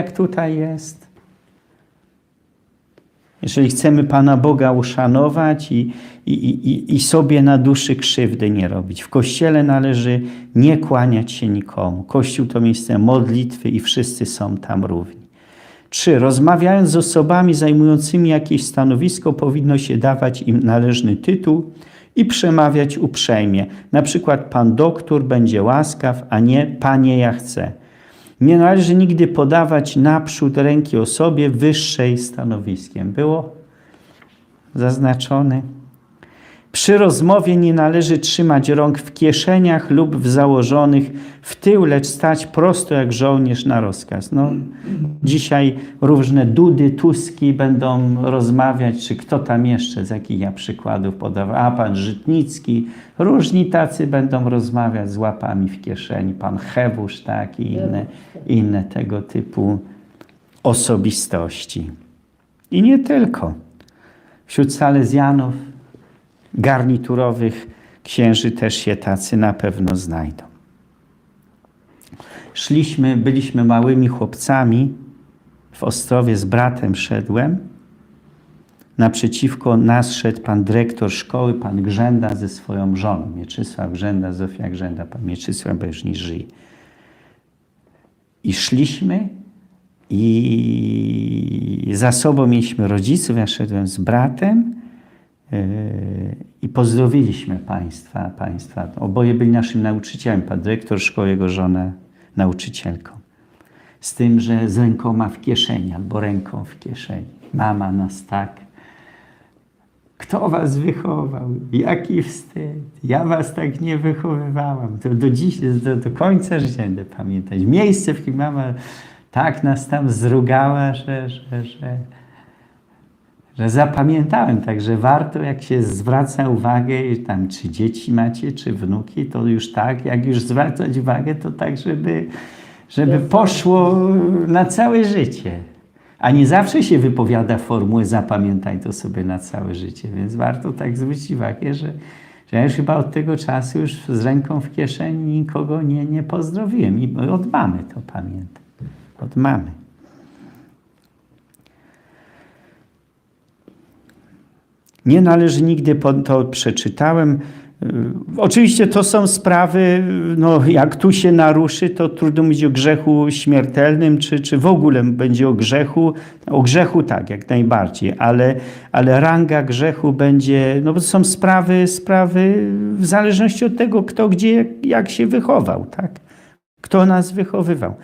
jak tutaj jest. Jeżeli chcemy Pana Boga uszanować i, i, i, i sobie na duszy krzywdy nie robić. W Kościele należy nie kłaniać się nikomu. Kościół to miejsce modlitwy i wszyscy są tam równi. Trzy. Rozmawiając z osobami zajmującymi jakieś stanowisko, powinno się dawać im należny tytuł i przemawiać uprzejmie. Na przykład pan doktor będzie łaskaw, a nie panie ja chcę. Nie należy nigdy podawać naprzód ręki osobie wyższej stanowiskiem. Było zaznaczone. Przy rozmowie nie należy trzymać rąk w kieszeniach lub w założonych w tył, lecz stać prosto jak żołnierz na rozkaz. No, dzisiaj różne dudy, tuski będą rozmawiać, czy kto tam jeszcze, z jakich ja przykładów podawał. A pan Żytnicki, różni tacy będą rozmawiać z łapami w kieszeni. Pan Hewusz, tak, i inne, inne tego typu osobistości. I nie tylko. Wśród Salezjanów garniturowych księży też się tacy na pewno znajdą. Szliśmy, byliśmy małymi chłopcami, w Ostrowie z bratem szedłem. Naprzeciwko nas szedł pan dyrektor szkoły, pan Grzęda ze swoją żoną, Mieczysław Grzęda, Zofia Grzęda, pan Mieczysław, bo już nie żyje. I szliśmy i za sobą mieliśmy rodziców, ja szedłem z bratem, i pozdrowiliśmy Państwa, Państwa. Oboje byli naszymi nauczycielami. Pan dyrektor szkoły, jego żona nauczycielką. Z tym, że z rękoma w kieszeni albo ręką w kieszeni. Mama nas tak. Kto was wychował? Jaki wstyd. Ja was tak nie wychowywałam. To do dziś, do, do końca życia będę pamiętać. Miejsce, w którym mama tak nas tam zrugała, że, że, że że zapamiętałem, także warto, jak się zwraca uwagę, tam czy dzieci macie, czy wnuki, to już tak, jak już zwracać uwagę, to tak, żeby, żeby poszło na całe życie. A nie zawsze się wypowiada formułę zapamiętaj to sobie na całe życie, więc warto tak zwrócić uwagę, że, że ja już chyba od tego czasu już z ręką w kieszeni nikogo nie, nie pozdrowiłem. I od mamy to pamiętam. Od mamy. Nie należy nigdy, to przeczytałem. Oczywiście to są sprawy, no jak tu się naruszy, to trudno mówić o grzechu śmiertelnym, czy, czy w ogóle będzie o grzechu. O grzechu tak, jak najbardziej, ale, ale ranga grzechu będzie, no bo to są sprawy, sprawy w zależności od tego, kto gdzie, jak, jak się wychował, tak? Kto nas wychowywał.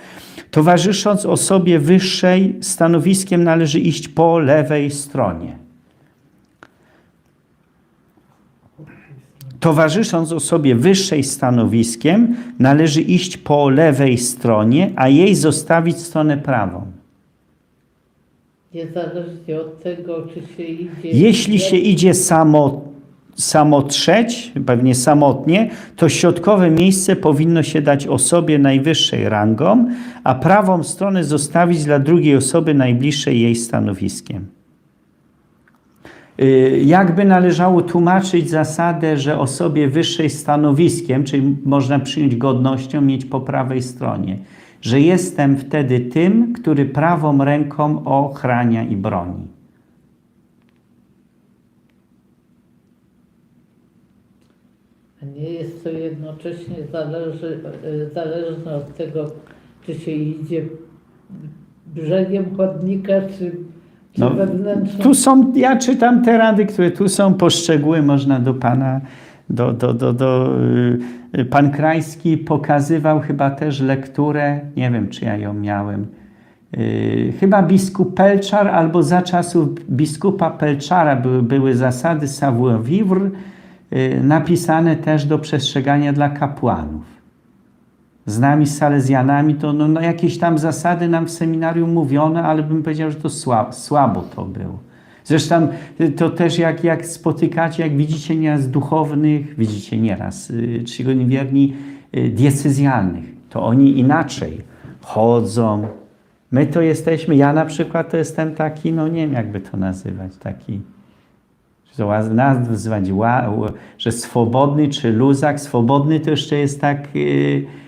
Towarzysząc osobie wyższej, stanowiskiem należy iść po lewej stronie. Towarzysząc osobie wyższej stanowiskiem, należy iść po lewej stronie, a jej zostawić stronę prawą. Niezależnie od tego, czy się idzie. Jeśli się idzie samo, samotrzeć, pewnie samotnie, to środkowe miejsce powinno się dać osobie najwyższej rangą, a prawą stronę zostawić dla drugiej osoby najbliższej jej stanowiskiem. Y, jakby należało tłumaczyć zasadę, że osobie wyższej stanowiskiem, czyli można przyjąć godnością, mieć po prawej stronie, że jestem wtedy tym, który prawą ręką ochrania i broni. Nie jest to jednocześnie zależy, e, zależne od tego, czy się idzie brzegiem chodnika, czy No. Tu są, ja czytam te rady, które tu są, poszczegóły można do pana, do, do, do, do, y, pan Krajski pokazywał chyba też lekturę, nie wiem czy ja ją miałem, y, chyba biskup Pelczar albo za czasów biskupa Pelczara były, były zasady savoir-vivre y, napisane też do przestrzegania dla kapłanów z nami, z Salezjanami, to no, no jakieś tam zasady nam w seminarium mówiono, ale bym powiedział, że to słabo, słabo to było. Zresztą y, to też jak, jak spotykacie, jak widzicie nieraz duchownych, widzicie nieraz y, wierni y, diecezjalnych, to oni inaczej chodzą. My to jesteśmy, ja na przykład to jestem taki, no nie wiem jakby to nazywać, taki nazwać, że swobodny czy luzak. Swobodny to jeszcze jest tak... Y,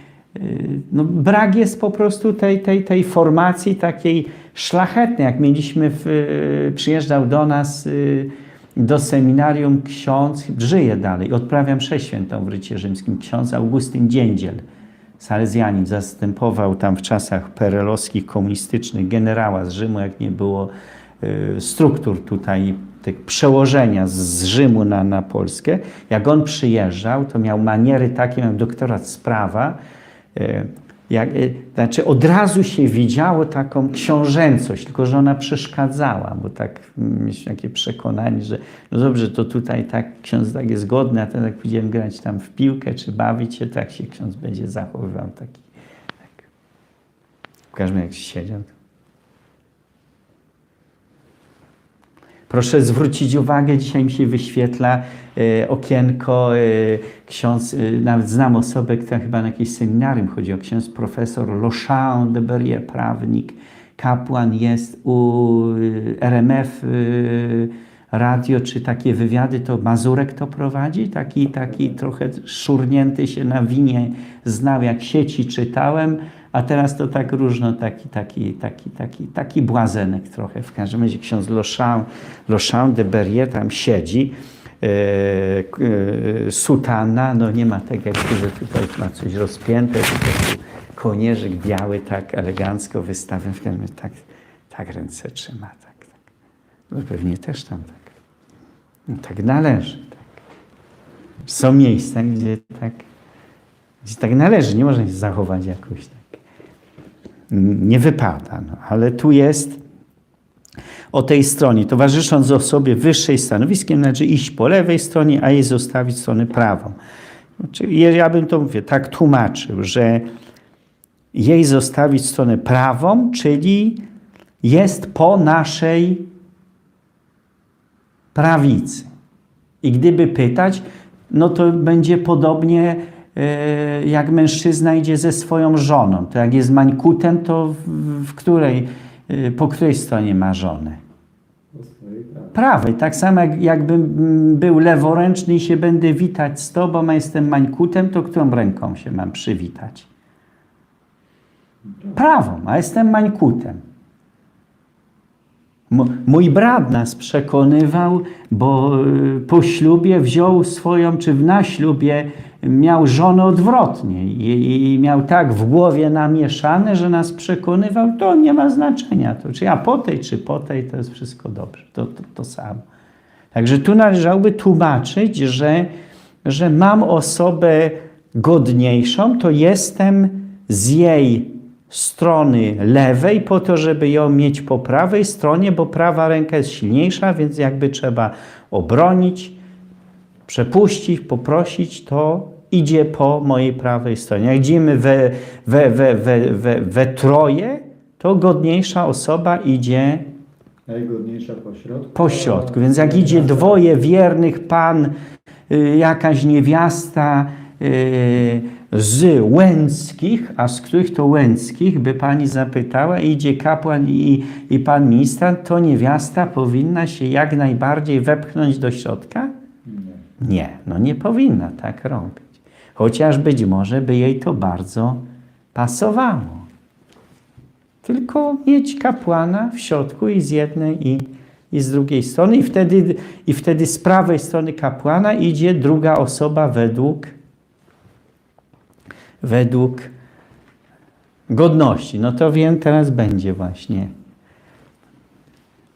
no, brak jest po prostu tej, tej, tej formacji takiej szlachetnej. Jak mieliśmy, w, y, przyjeżdżał do nas y, do seminarium ksiądz, żyje dalej, odprawia mszę świętą w rycie rzymskim, ksiądz Augustyn Dziędziel, salezjanin, zastępował tam w czasach perelowskich, komunistycznych generała z Rzymu, jak nie było y, struktur tutaj, tych przełożenia z- Rzymu na, na Polskę. Jak on przyjeżdżał, to miał maniery takie, miał doktorat z prawa, y, jak, y, znaczy od razu się widziało taką książęcość, tylko że ona przeszkadzała, bo tak mieliśmy takie przekonanie, że no dobrze, to tutaj tak ksiądz tak jest godny, a teraz jak pójdziemy grać tam w piłkę czy bawić się, tak się ksiądz będzie zachowywał taki. Tak. W każdym razie jak siedział. Proszę zwrócić uwagę, dzisiaj mi się wyświetla e, okienko. E, ksiądz, e, nawet znam osobę, która chyba na jakieś seminarium chodzi o ksiądz profesor Lochon de Berrier, prawnik, kapłan jest u RMF radio, czy takie wywiady, to Mazurek to prowadzi, taki, taki trochę szurnięty się na winie, znał jak sieci czytałem, a teraz to tak różno, taki, taki, taki, taki, taki błazenek trochę. W każdym razie ksiądz Lochon, Lochon de Berrier tam siedzi, e, sutana, no nie ma tak jak że tutaj ma coś rozpięte, tylko kołnierzyk biały tak elegancko wystawiony, w każdym razie tak, tak ręce trzyma, tak, tak. No pewnie też tam tak. No, tak należy. Tak. Są miejsca, gdzie tak, gdzie tak należy, nie można się zachować jakoś tak. Nie wypada, no, ale tu jest o tej stronie. Towarzysząc osobie wyższej stanowiskiem, należy iść po lewej stronie, a jej zostawić stronę prawą. Czyli ja bym to mówię, tak tłumaczył, że jej zostawić stronę prawą, czyli jest po naszej prawicy. I gdyby pytać, no to będzie podobnie jak mężczyzna idzie ze swoją żoną. To jak jest mańkutem, to w, której, e, po której stronie ma żonę? Prawej. Tak samo jak, jakbym mm, był leworęczny i się będę witać z tobą, a jestem mańkutem, to którą ręką się mam przywitać? Prawą, a jestem mańkutem. Mój brat nas przekonywał, bo y, po ślubie wziął swoją, czy w na ślubie miał żonę odwrotnie i, i miał tak w głowie namieszane, że nas przekonywał, to nie ma znaczenia. To czy ja po tej, czy po tej, to jest wszystko dobrze. To, to, to samo. Także tu należałoby tłumaczyć, że, że mam osobę godniejszą, to jestem z jej strony lewej po to, żeby ją mieć po prawej stronie, bo prawa ręka jest silniejsza, więc jakby trzeba obronić, przepuścić, poprosić, to idzie po mojej prawej stronie. Jak idziemy we, we, we, we, we, we troje, to godniejsza osoba idzie Najgodniejsza pośrodku. po środku. Więc jak idzie dwoje wiernych pan, y, jakaś niewiasta y, z Łęckich, a z których to Łęckich, by pani zapytała, idzie kapłan i, i pan ministrant, to niewiasta powinna się jak najbardziej wepchnąć do środka? Nie. No nie powinna tak robić. Chociaż być może by jej to bardzo pasowało. Tylko mieć kapłana w środku i z jednej i, i z drugiej strony. I wtedy, I wtedy z prawej strony kapłana idzie druga osoba według, według godności. No to wiem, teraz będzie właśnie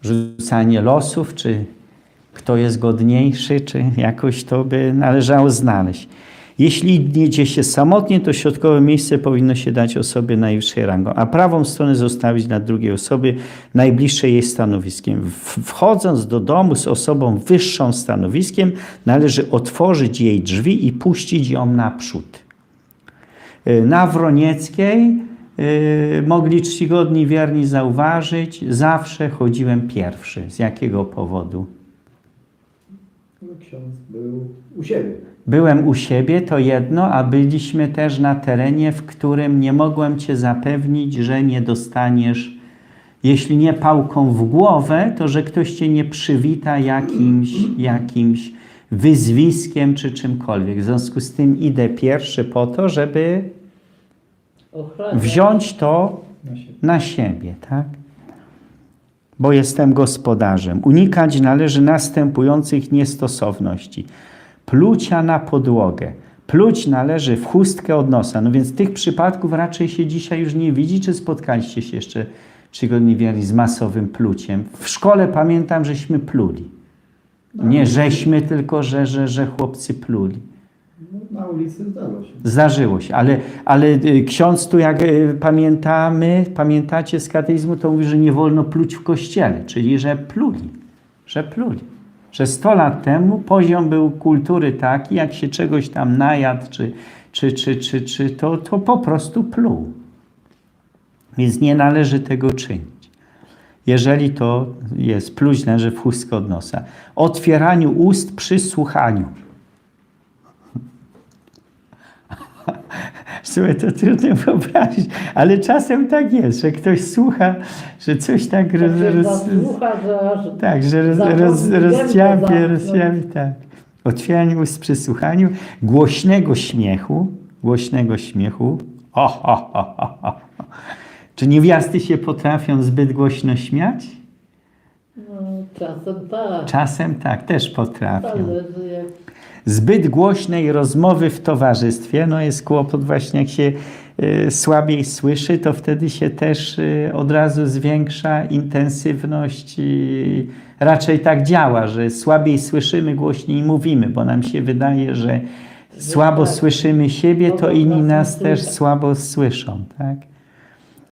rzucanie losów, czy kto jest godniejszy, czy jakoś to by należało znaleźć. Jeśli idzie się samotnie, to środkowe miejsce powinno się dać osobie najwyższej rangą, a prawą stronę zostawić dla drugiej osoby najbliższej jej stanowiskiem. Wchodząc do domu z osobą wyższą stanowiskiem, należy otworzyć jej drzwi i puścić ją naprzód. Y, Na Wronieckiej y, mogli czcigodni wierni zauważyć, zawsze chodziłem pierwszy. Z jakiego powodu? No, ksiądz był u siebie. Byłem u siebie, to jedno, a byliśmy też na terenie, w którym nie mogłem cię zapewnić, że nie dostaniesz, jeśli nie pałką w głowę, to że ktoś cię nie przywita jakimś, jakimś wyzwiskiem czy czymkolwiek. W związku z tym idę pierwszy po to, żeby wziąć to na siebie, tak? Bo jestem gospodarzem. Unikać należy następujących niestosowności. Plucia na podłogę. Pluć należy w chustkę od nosa. No więc tych przypadków raczej się dzisiaj już nie widzi. Czy spotkaliście się jeszcze tygodni wiary z masowym pluciem? W szkole pamiętam, żeśmy pluli. Nie żeśmy, tylko że, że, że chłopcy pluli. Ulicy zdarza się. Zdarzyło się, ale, ale y, ksiądz tu, jak y, pamiętamy, pamiętacie z kateizmu, to mówi, że nie wolno pluć w kościele, czyli że pluli, że pluli. Że 100 lat temu poziom był kultury taki, jak się czegoś tam najadł, czy, czy, czy, czy, czy to, to po prostu pluł. Więc nie należy tego czynić. Jeżeli to jest pluć, należy w chustkę od nosa. Otwieraniu ust przy słuchaniu. Słuchaj, to trudno wyobrazić, ale czasem tak jest, że ktoś słucha, że coś tak roz, Tak się roz, zasłucha, że tak, że roz, roz, rozciapie, rozciapie, tak. Otwieranie ust przy słuchaniu, głośnego śmiechu, głośnego śmiechu. O, ho, ho, ho, ho. Czy niewiasty się potrafią zbyt głośno śmiać? no, czasem tak. Czasem tak, też potrafią. Zależy jak Zbyt głośnej rozmowy w towarzystwie, no jest kłopot właśnie jak się y, słabiej słyszy, to wtedy się też y, od razu zwiększa intensywność i raczej tak działa, że słabiej słyszymy, głośniej mówimy, bo nam się wydaje, że słabo tak. słyszymy siebie, to inni nas też słabo słyszą, tak?